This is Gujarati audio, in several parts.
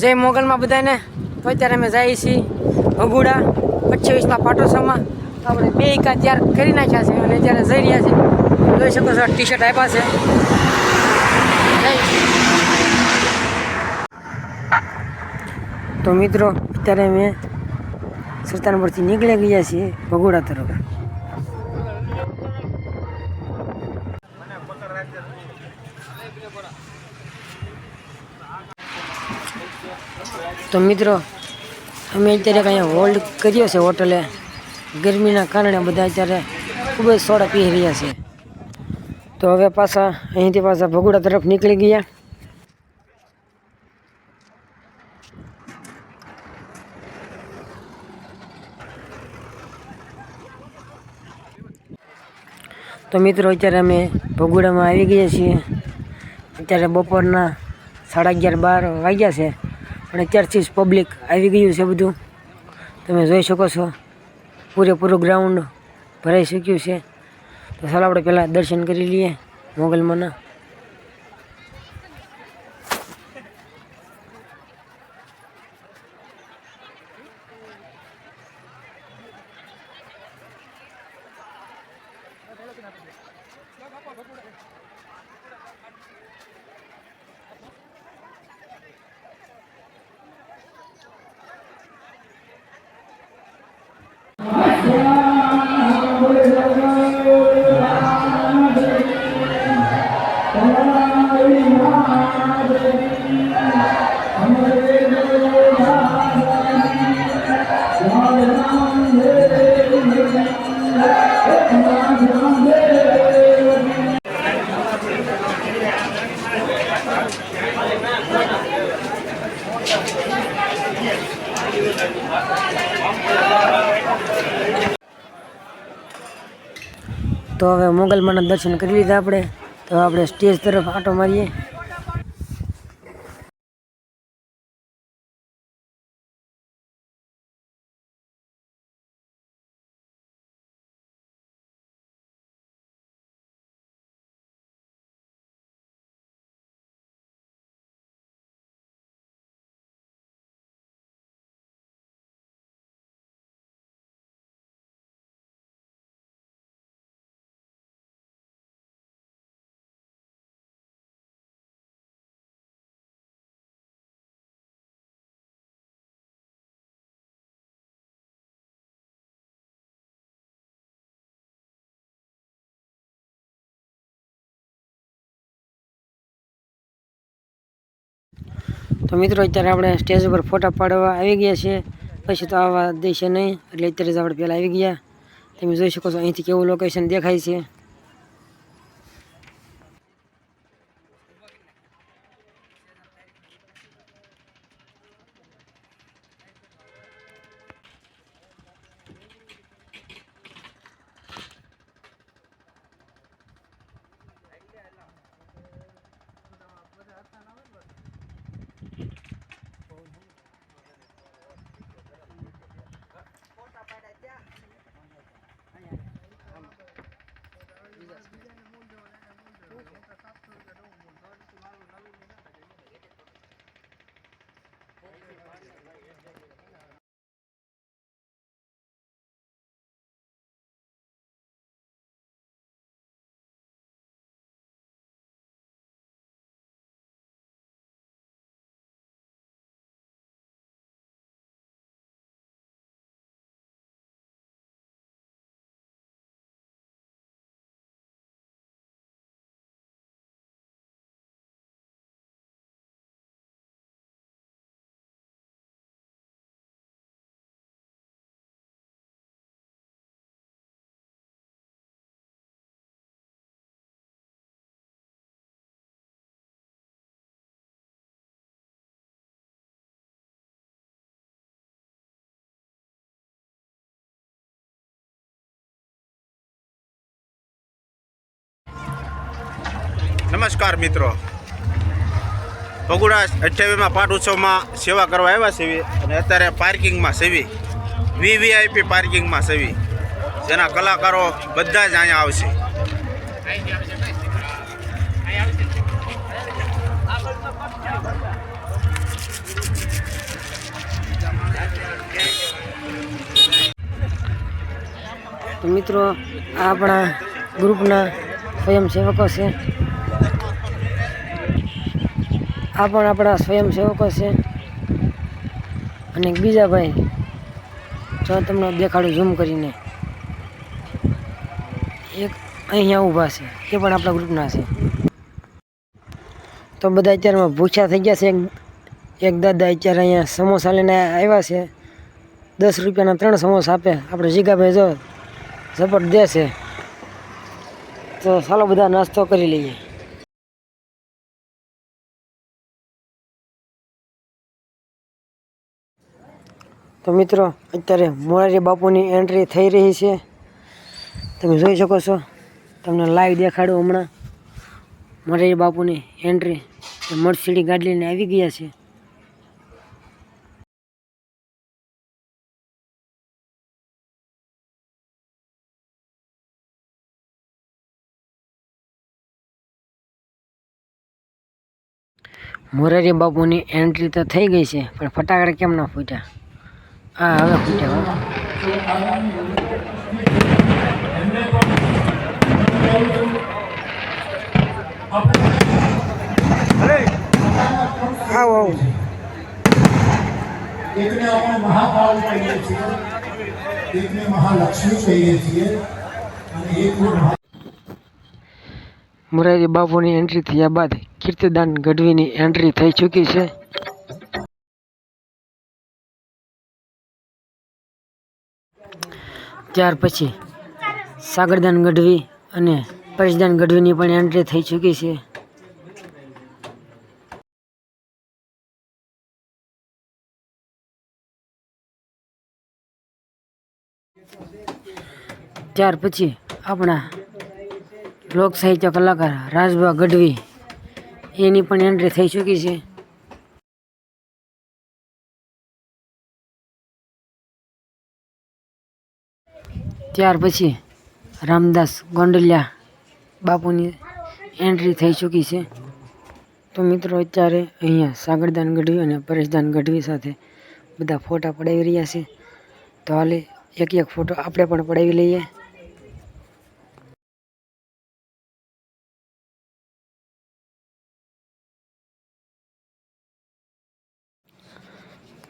જય મોગલમાં બધાને. તો અત્યારે અમે જઈએ છીએ ભગુડા અઠ્યાવીસમાં પાટોસામાં આપણે બે એકા તૈયાર કરી નાખ્યા છે અને અત્યારે જઈ રહ્યા છે જોઈ શકો છો ટી શર્ટ આપ્યા છે. તો મિત્રો, અત્યારે અમે સુલતાનપુરથી નીકળી ગયા છીએ ભગુડા તરફ. તો મિત્રો, અમે અત્યારે અહીંયા હોલ્ડ કર્યો છે હોટલે. ગરમીના કારણે બધા અત્યારે ખૂબ જ સોડા પી રહ્યા છે. તો હવે પાછા અહીંથી પાછા ભગોડા તરફ નીકળી ગયા. તો મિત્રો, અત્યારે અમે ભગોડામાં આવી ગયા છીએ. અત્યારે બપોરના સાડા અગિયાર બાર વાગ્યા છે. પણ અત્યારથી જ પબ્લિક આવી ગયું છે બધું. તમે જોઈ શકો છો. પૂરેપૂરું ગ્રાઉન્ડ ભરાઈ શક્યું છે. તો ચાલો આપણે પહેલાં દર્શન કરી લઈએ મોગલમાંના. તો હવે મોગલમાંના દર્શન કરી લીધા આપણે. તો આપણે સ્ટેજ તરફ આંટો મારીએ. તો મિત્રો, અત્યારે આપણે સ્ટેજ ઉપર ફોટા પાડવા આવી ગયા છીએ. પછી તો આવવા દેશે નહીં. એટલે અત્યારે જ આપણે પહેલાં આવી ગયા. તમે જોઈ શકો છો, અહીંથી કેવું લોકેશન દેખાય છે. નમસ્કાર મિત્રો. પગુડા અઠ્યાવીમાં પાઠ ઉત્સવમાં સેવા કરવા આવ્યા સેવી અને અત્યારે પાર્કિંગમાં સેવી વીવીઆઈપી પાર્કિંગમાં સેવી જેના કલાકારો બધા જ અહીંયા આવશે. મિત્રો આપણા ગ્રુપના સ્વયંસેવકો છે. આ પણ આપણા સ્વયંસેવકો છે. અને બીજા ભાઈ. જો તમને દેખાડું ઝૂમ કરીને. એક અહીંયા ઊભા છે. એ પણ આપણા ગ્રુપના છે. તો બધા અત્યારમાં ભૂછા થઈ ગયા છે. એક દાદા અત્યારે અહીંયા સમોસા લઈને આવ્યા છે. દસ રૂપિયાના ત્રણ સમોસા આપે. આપણે જીગાભાઈ જો ઝપટ છે. તો ચાલો બધા નાસ્તો કરી લઈએ. તો મિત્રો, અત્યારે મોરારી બાપુની એન્ટ્રી થઈ રહી છે. તમે જોઈ શકો છો, તમને લાઈવ દેખાડું હમણાં. મોરારી બાપુની એન્ટ્રી મર્સિડી ગાડી લઈને આવી ગયા છે. મોરારી બાપુની એન્ટ્રી તો થઈ ગઈ છે, પણ ફટાકડા કેમ ના ફૂટ્યા? હા હવે ફૂટ્યા હો. આવો આવો એકને આપણે મહાકાળ કહીએ છીએ એકને મહાલક્ષ્મી કહીએ છીએ અને એક મોરારી બાપુની એન્ટ્રી થયા બાદ કીર્તિદાન ગઢવીની એન્ટ્રી થઈ ચૂકી છે ત્યાર પછી સાગરદાન ગઢવી અને પરેશદાન ગઢવીની પણ એન્ટ્રી થઈ ચૂકી છે. ત્યાર પછી આપણા લોક સાહિત્ય કલાકાર રાજભા ગઢવી એની પણ એન્ટ્રી થઈ ચૂકી છે. ત્યાર પછી રામદાસ ગોંડલિયા બાપુની એન્ટ્રી થઈ ચૂકી છે. તો મિત્રો, અત્યારે અહીંયા સાગરદાન ગઢવી અને પરેશદાન ગઢવી સાથે બધા ફોટા પડાવી રહ્યા છે. તો હાલે, એક એક ફોટો આપણે પણ પડાવી લઈએ.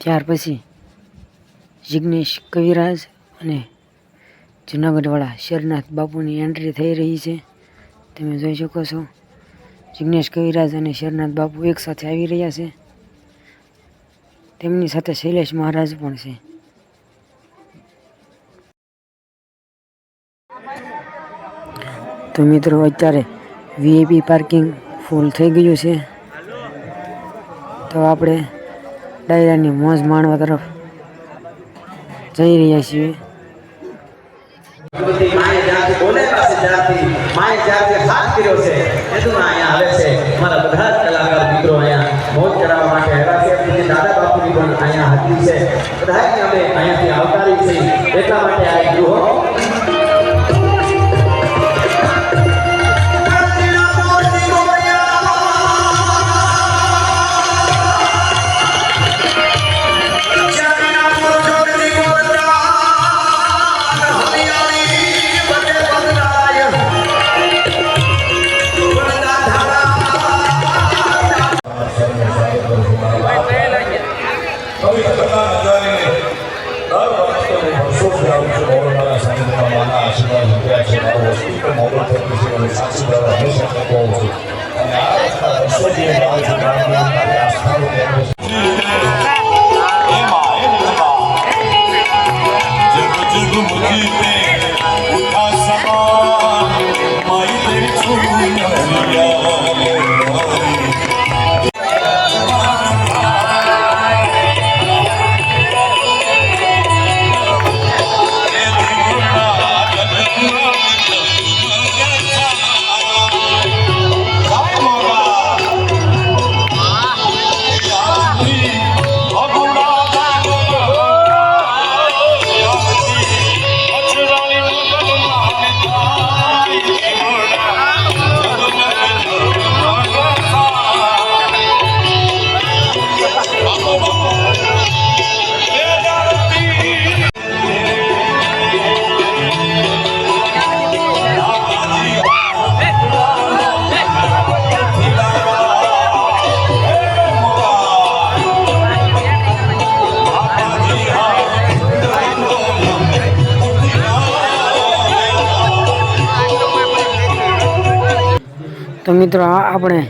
ત્યાર પછી જિગ્નેશ કવિરાજ અને જુનાગઢવાળા શેરનાથ બાપુની એન્ટ્રી થઈ રહી છે. તમે જોઈ શકો છો, જિજ્ઞેશ કવિરાજ અને શેરનાથ બાપુ એક સાથે આવી રહ્યા છે. તેમની સાથે શૈલેષ મહારાજ પણ છે. તો મિત્રો, અત્યારે વીઆઈપી પાર્કિંગ ફૂલ થઈ ગયું છે. તો આપણે ડાયરાની મોજ માણવા તરફ જઈ રહ્યા છીએ. માએ જ્યાંથી બોલે પાસે જ્યાંથી માએ જ્યાંથી હાથ કર્યો છે. એદુના અહીંયા આવે છે. મારા બધા જ કલાકાર મિત્રો અહીંયા મોજ કરાવવા માટે આવ્યા છે. પૂજ્ય દાદા અહીંયા હાજરી છે. બધાને અમે અહીંયાથી આવકારી છે એટલા માટે આ ગૃહો વસ્તુ પણ મિત્રો આપણે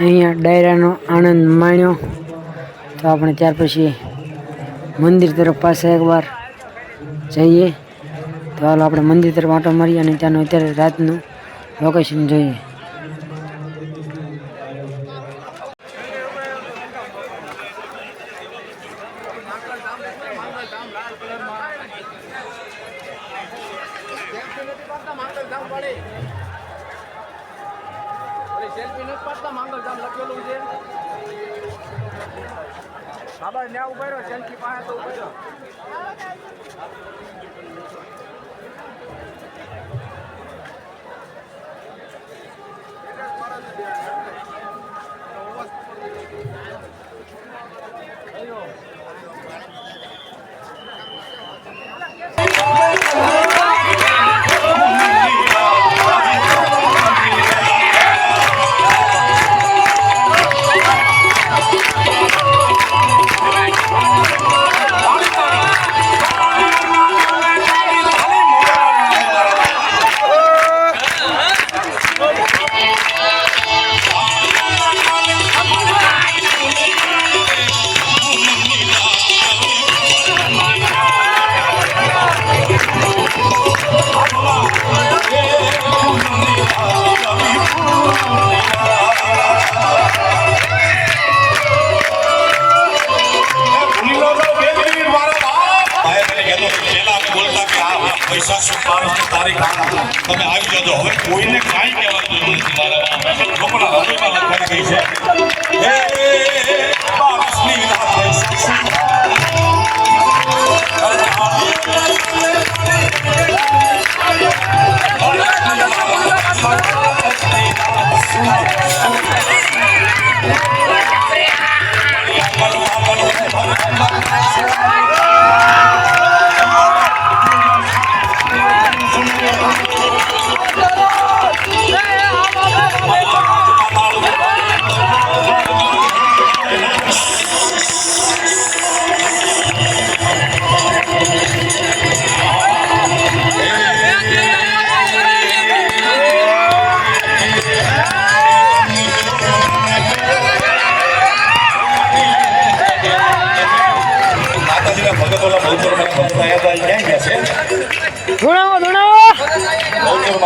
અહીંયા ડાયરાનો આનંદ માણ્યો. તો આપણે ત્યાર પછી મંદિર તરફ પાસે એકવાર જઈએ. તો હાલ આપણે મંદિર તરફ આંટો મારીએ અને ત્યાંનું અત્યારે રાતનું લોકેશન જોઈએ. પૈસા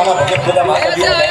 Ama bugün bu da mahkemede